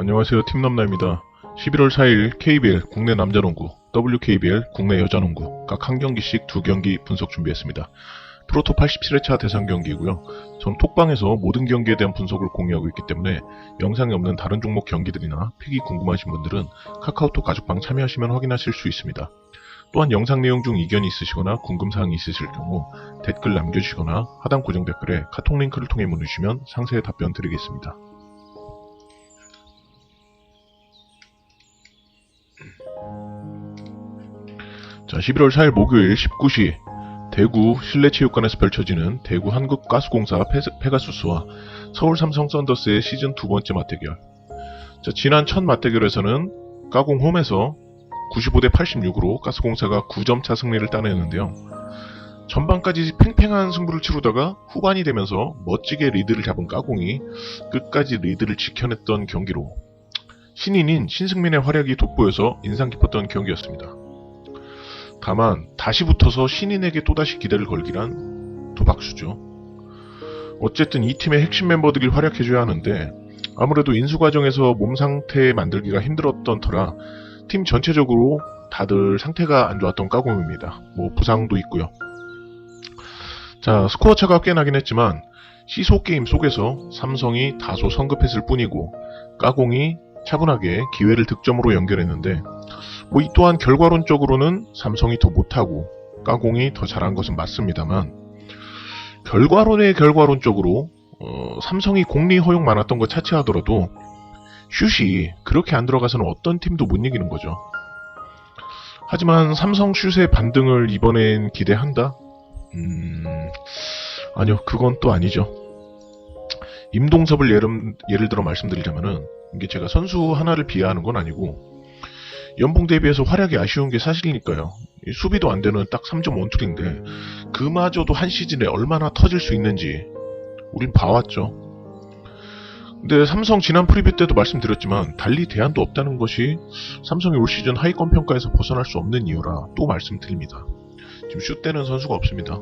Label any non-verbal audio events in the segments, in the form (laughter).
안녕하세요. 팀남나입니다. 11월 4일 KBL 국내 남자농구, WKBL 국내 여자농구 각 한 경기씩 두 경기 분석 준비했습니다. 프로토 87회차 대상 경기이고요. 전 톡방에서 모든 경기에 대한 분석을 공유하고 있기 때문에 영상에 없는 다른 종목 경기들이나 픽이 궁금하신 분들은 카카오톡 가족방 참여하시면 확인하실 수 있습니다. 또한 영상 내용 중 이견이 있으시거나 궁금사항이 있으실 경우 댓글 남겨주시거나 하단 고정 댓글에 카톡 링크를 통해 문의주시면 상세히 답변 드리겠습니다. 자, 11월 4일 목요일 19시 대구 실내체육관에서 펼쳐지는 대구 한국가스공사 페- 페가수스와 서울 삼성 썬더스의 시즌 두 번째 맞대결. 자, 지난 첫 맞대결에서는 까공 홈에서 95대 86으로 가스공사가 9점 차 승리를 따내는데요. 전반까지 팽팽한 승부를 치르다가 후반이 되면서 멋지게 리드를 잡은 까공이 끝까지 리드를 지켜냈던 경기로 신인인 신승민의 활약이 돋보여서 인상 깊었던 경기였습니다. 다만 다시 붙어서 신인에게 또다시 기대를 걸기란 도박수죠. 어쨌든 이 팀의 핵심 멤버들이 활약해줘야 하는데 아무래도 인수 과정에서 몸 상태 만들기가 힘들었던 터라 팀 전체적으로 다들 상태가 안 좋았던 까공입니다. 뭐 부상도 있고요. 자 스코어 차가 꽤 나긴 했지만 시소 게임 속에서 삼성이 다소 성급했을 뿐이고 까공이 차분하게 기회를 득점으로 연결했는데 뭐 이 또한 결과론적으로는 삼성이 더 못하고 까공이 더 잘한 것은 맞습니다만 결과론의 결과론적으로 어, 삼성이 공리 허용 많았던 것 차치하더라도 슛이 그렇게 안 들어가서는 어떤 팀도 못 이기는 거죠. 하지만 삼성 슛의 반등을 이번엔 기대한다? 음, 아니요, 그건 또 아니죠. 임동섭을 예를, 예를 들어 말씀드리자면은, 이게 제가 선수 하나를 비하하는 건 아니고, 연봉 대비해서 활약이 아쉬운 게 사실이니까요. 이 수비도 안 되는 딱 3점 원툴인데, 그마저도 한 시즌에 얼마나 터질 수 있는지, 우린 봐왔죠. 근데 삼성 지난 프리뷰 때도 말씀드렸지만, 달리 대안도 없다는 것이 삼성이 올 시즌 하위권 평가에서 벗어날 수 없는 이유라 또 말씀드립니다. 지금 슛되는 선수가 없습니다.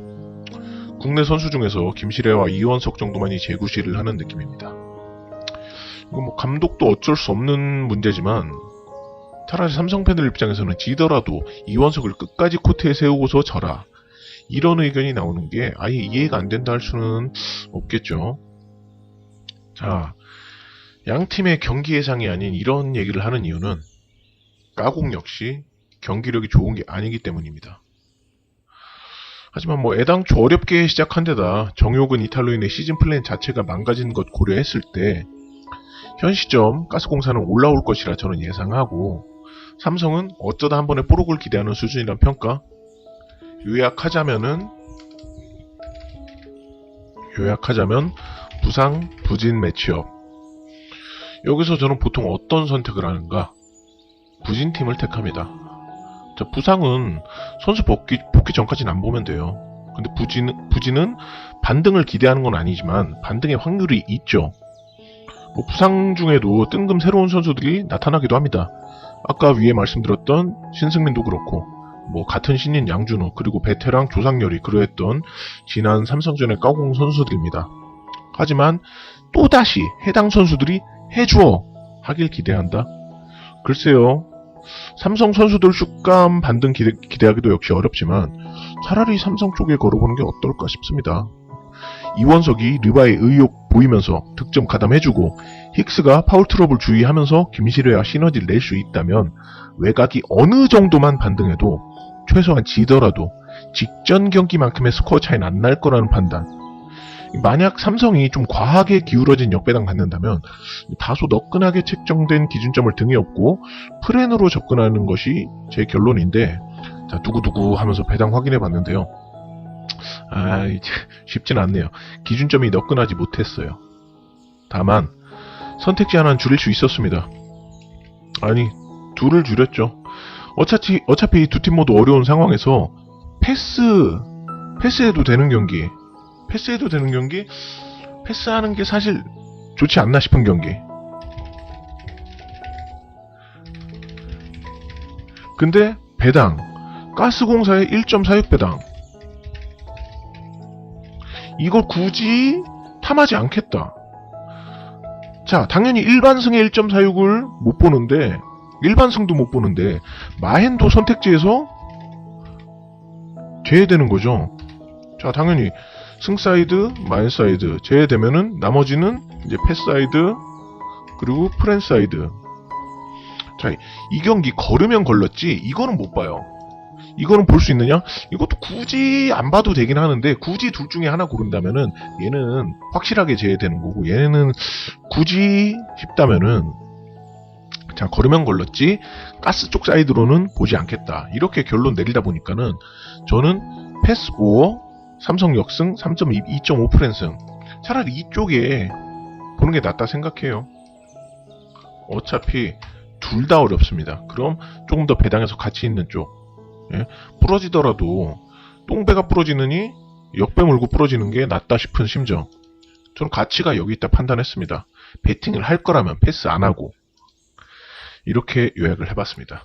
국내 선수 중에서 김시래와 이원석 정도만이 재구시를 하는 느낌입니다. 이거 뭐 감독도 어쩔 수 없는 문제지만 차라리 삼성 팬들 입장에서는 지더라도 이원석을 끝까지 코트에 세우고서 져라. 이런 의견이 나오는 게 아예 이해가 안 된다 할 수는 없겠죠. 자, 양 팀의 경기 예상이 아닌 이런 얘기를 하는 이유는 까공 역시 경기력이 좋은 게 아니기 때문입니다. 하지만 뭐 애당초 어렵게 시작한 데다 정효근 이탈로 인해 시즌 플랜 자체가 망가진 것 고려했을 때 현 시점 가스공사는 올라올 것이라 저는 예상하고 삼성은 어쩌다 한 번에 뽀록을 기대하는 수준이란 평가 요약하자면은 요약하자면 부상 부진 매치업 여기서 저는 보통 어떤 선택을 하는가 부진 팀을 택합니다 자, 부상은 선수 복귀, 복귀 전까지는 안 보면 돼요. 근데 부진, 부진은 반등을 기대하는 건 아니지만 반등의 확률이 있죠. 뭐 부상 중에도 뜬금 새로운 선수들이 나타나기도 합니다. 아까 위에 말씀드렸던 신승민도 그렇고, 뭐 같은 신인 양준호 그리고 베테랑 조상열이 그러했던 지난 삼성전의 까공 선수들입니다. 하지만 또다시 해당 선수들이 해주어 하길 기대한다? 글쎄요. 삼성 선수들 슛감 반등 기대, 기대하기도 역시 어렵지만 차라리 삼성 쪽에 걸어보는 게 어떨까 싶습니다. 이원석이 르바의 의욕 보이면서 득점 가담해주고 힉스가 파울 트러블 주의하면서 김시래와 시너지를 낼 수 있다면 외곽이 어느 정도만 반등해도 최소한 지더라도 직전 경기만큼의 스코어 차이는 안 날 거라는 판단. 만약 삼성이 좀 과하게 기울어진 역배당 받는다면 다소 너끈하게 책정된 기준점을 등에 업고 프렌으로 접근하는 것이 제 결론인데 자 두구두구 하면서 배당 확인해 봤는데요 아 이제 쉽진 않네요. 기준점이 너끈하지 못했어요. 다만 선택지 하나는 줄일 수 있었습니다. 아니 둘을 줄였죠. 어차피 어차피 두 팀 모두 어려운 상황에서 패스 패스해도 되는 경기. 패스해도 되는 경기? 패스하는 게 사실 좋지 않나 싶은 경기. 근데 배당 가스공사의 1.46 배당 이걸 굳이 탐하지 않겠다 자, 당연히 일반승의 1.46을 못 보는데, 일반승도 못 보는데, 마헨도 선택지에서 제외되는 거죠. 자, 당연히 승사이드, 마헨사이드 제외되면은 나머지는 이제 패사이드, 그리고 프랜사이드. 자, 이 경기 걸으면 걸렀지, 이거는 못 봐요. 이거는 볼 수 있느냐? 이것도 굳이 안 봐도 되긴 하는데, 굳이 둘 중에 하나 고른다면은, 얘는 확실하게 제외되는 거고, 얘는 굳이 싶다면은, 자, 걸으면 걸렀지, 가스 쪽 사이드로는 보지 않겠다. 이렇게 결론 내리다 보니까는, 저는 패스 5, 삼성 역승 3.2, 2.5 프랜승. 차라리 이쪽에 보는 게 낫다 생각해요. 어차피 둘 다 어렵습니다. 그럼 조금 더 배당에서 가치 있는 쪽. 예? 부러지더라도 똥배가 부러지느니 역배 물고 부러지는 게 낫다 싶은 심정. 저는 가치가 여기 있다 판단했습니다. 베팅을 할 거라면 패스 안 하고 이렇게 요약을 해봤습니다.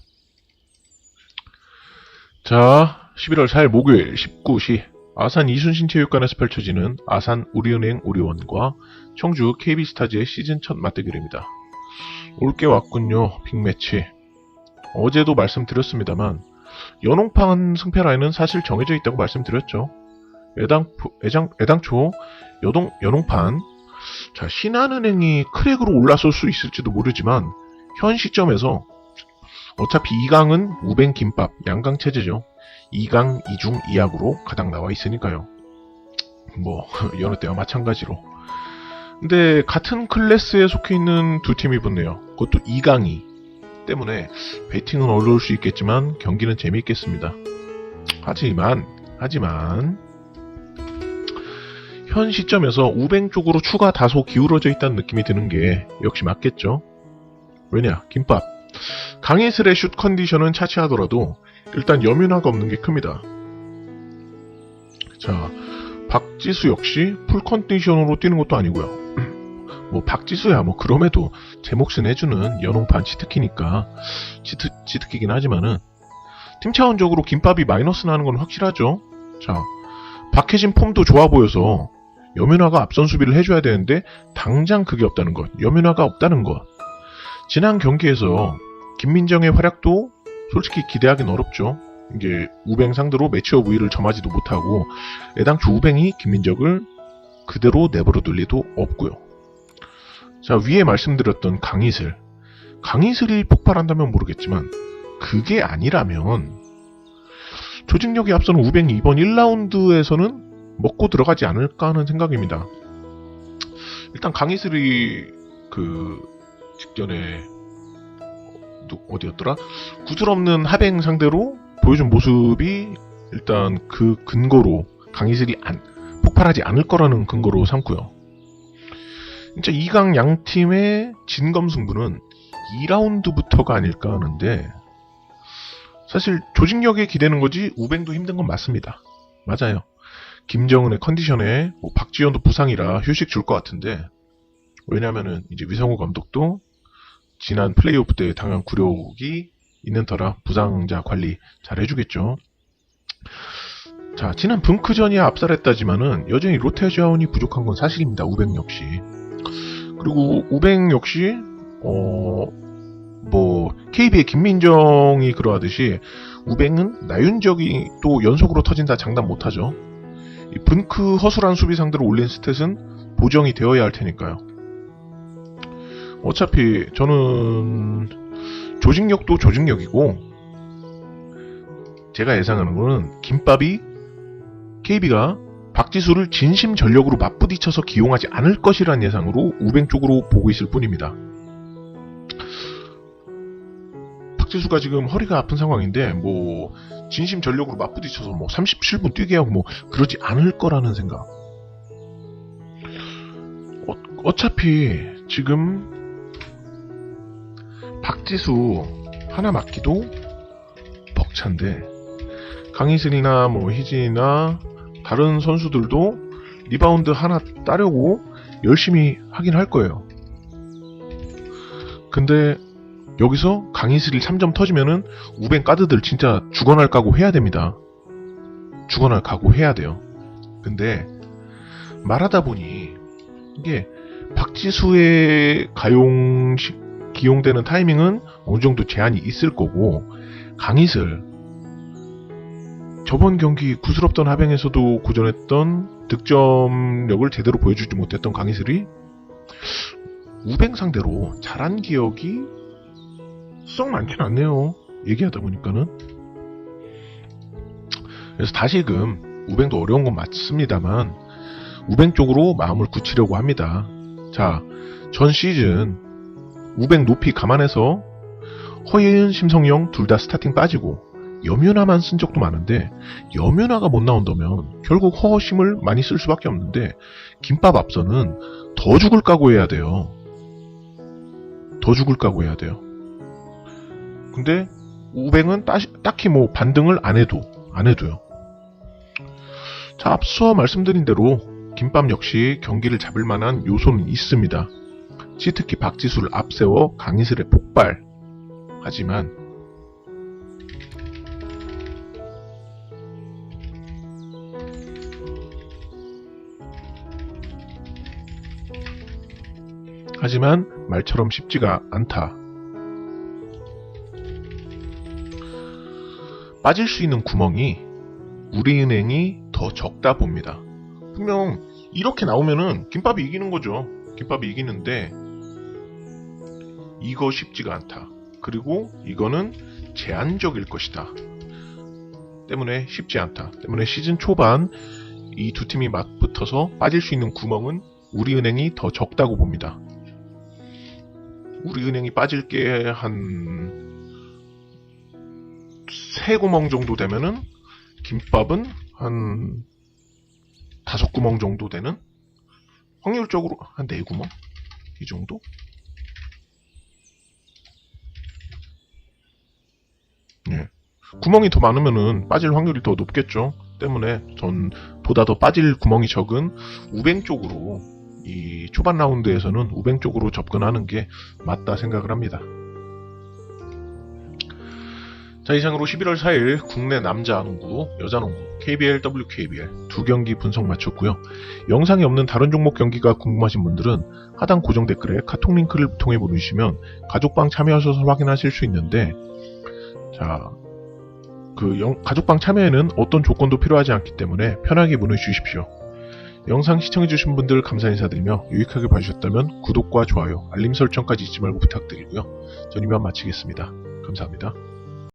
자, 11월 4일 목요일 19시 아산 이순신 체육관에서 펼쳐지는 아산 우리은행 우리원과 청주 KB스타즈의 시즌 첫 맞대결입니다. 올게 왔군요, 빅매치. 어제도 말씀드렸습니다만 연홍판 승패 라인은 사실 정해져 있다고 말씀드렸죠. 애당, 애장, 애당초 여동, 연홍판 자, 신한은행이 크랙으로 올라설 수 있을지도 모르지만 현 시점에서 어차피 2강은 우뱅 김밥 양강 체제죠. 2강 2중 2약으로 가닥 나와 있으니까요. 뭐 (laughs) 여느 때와 마찬가지로. 근데 같은 클래스에 속해 있는 두 팀이 붙네요. 그것도 2강이 때문에 베팅은 어려울 수 있겠지만 경기는 재미있겠습니다. 하지만 하지만 현 시점에서 우뱅 쪽으로 추가 다소 기울어져 있다는 느낌이 드는 게 역시 맞겠죠. 왜냐 김밥 강희슬의 슛 컨디션은 차치하더라도 일단 여민화가 없는 게 큽니다. 자, 박지수 역시 풀 컨디션으로 뛰는 것도 아니고요. 뭐 박지수야 뭐 그럼에도 제 몫은 해주는 연홍판 치트키니까 치트, 치트키긴 하지만은 팀 차원적으로 김밥이 마이너스 나는 건 확실하죠. 자, 박해진 폼도 좋아 보여서 여민화가 앞선 수비를 해줘야 되는데 당장 그게 없다는 것, 여민화가 없다는 것. 지난 경기에서 김민정의 활약도 솔직히 기대하기는 어렵죠. 이게 우뱅 상대로 매치업 우위를 점하지도 못하고 애당초 우뱅이 김민정을 그대로 내버려 둘 리도 없고요. 자 위에 말씀드렸던 강희슬 강희슬이 폭발한다면 모르겠지만 그게 아니라면 조직력이 앞서는 우뱅이 이번 1라운드에서는 먹고 들어가지 않을까 하는 생각입니다. 일단 강희슬이 그 직전에 누- 어디였더라? 구슬 없는 하뱅 상대로 보여준 모습이 일단 그 근거로 강희슬이 안, 폭발하지 않을 거라는 근거로 삼고요. 진짜 2강 양 팀의 진검승부는 2라운드부터가 아닐까 하는데 사실 조직력에 기대는 거지 우뱅도 힘든 건 맞습니다. 맞아요. 김정은의 컨디션에 뭐 박지현도 부상이라 휴식 줄 것 같은데 왜냐면은 이제 위성우 감독도 지난 플레이오프 때 당한 굴욕이 있는 터라 부상자 관리 잘 해주겠죠. 자, 지난 붕크전이야 압살했다지만은 여전히 로테자원이 부족한 건 사실입니다. 우뱅 역시. 그리고 우뱅 역시 어, 뭐 KB의 김민정이 그러하듯이 우뱅은 나윤적이 또 연속으로 터진다 장담 못하죠. 이 분크 허술한 수비 상대로 올린 스탯은 보정이 되어야 할 테니까요. 어차피 저는 조직력도 조직력이고 제가 예상하는 거는 김밥이 KB가 박지수를 진심 전력으로 맞부딪혀서 기용하지 않을 것이라는 예상으로 우뱅 쪽으로 보고 있을 뿐입니다. 박지수가 지금 허리가 아픈 상황인데 뭐 진심 전력으로 맞부딪혀서 뭐 37분 뛰게 하고 뭐 그러지 않을 거라는 생각. 어, 어차피 지금 박지수 하나 맞기도 벅찬데 강희슬이나 뭐 희진이나 다른 선수들도 리바운드 하나 따려고 열심히 하긴 할 거예요. 근데 여기서 강희슬이 3점 터지면은 우뱅 가드들 진짜 죽어날 각오 해야 됩니다. 죽어날 각오 해야 돼요. 근데 말하다 보니 이게 박 박지수의 가용 시- 기용되는 타이밍은 어느 정도 제한이 있을 거고 강희슬 저번 경기 구스럽던 하병에서도 고전했던 득점력을 제대로 보여주지 못했던 강희슬이 우뱅 상대로 잘한 기억이 썩 많진 않네요. 얘기하다 보니까는. 그래서 다시금 우뱅도 어려운 건 맞습니다만 우뱅 쪽으로 마음을 굳히려고 합니다. 자, 전 시즌 우뱅 높이 감안해서 허예은, 심성영 둘 다 스타팅 빠지고 염윤아만 쓴 적도 많은데 염윤아가 못 나온다면 결국 허심을 많이 쓸 수밖에 없는데 김밥 앞서는 더 죽을 각오해야 돼요. 더 죽을 각오해야 돼요. 근데 우뱅은 따시- 딱히 뭐 반등을 안 해도 안 해도요. 자 앞서 말씀드린 대로 김밥 역시 경기를 잡을 만한 요소는 있습니다. 치트키 박지수를 앞세워 강희슬의 폭발. 하지만 하지만 말처럼 쉽지가 않다. 빠질 수 있는 구멍이 우리은행이 더 적다 봅니다. 분명 이렇게 나오면은 김밥이 이기는 거죠. 김밥이 이기는데 이거 쉽지가 않다. 그리고 이거는 제한적일 것이다. 때문에 쉽지 않다. 때문에 시즌 초반 이 두 팀이 맞붙어서 빠질 수 있는 구멍은 우리은행이 더 적다고 봅니다. 우리은행이 빠질 게 한 세 구멍 정도 되면은 김밥은 한 다섯 구멍 정도 되는 확률적으로 한 네 구멍 이 정도? 예. 구멍이 더 많으면은 빠질 확률이 더 높겠죠. 때문에 전 보다 더 빠질 구멍이 적은 우뱅 쪽으로 이 초반 라운드에서는 우뱅 쪽으로 접근하는 게 맞다 생각을 합니다. 자, 이상으로 11월 4일 국내 남자 농구, 여자 농구, KBL, WKBL 두 경기 분석 마쳤고요. 영상이 없는 다른 종목 경기가 궁금하신 분들은 하단 고정 댓글에 카톡 링크를 통해 보내주시면 가족방 참여하셔서 확인하실 수 있는데, 자, 그 영- 가족방 참여에는 어떤 조건도 필요하지 않기 때문에 편하게 문의 주십시오. 영상 시청해주신 분들 감사 인사드리며 유익하게 봐주셨다면 구독과 좋아요, 알림 설정까지 잊지 말고 부탁드리고요. 전 이만 마치겠습니다. 감사합니다.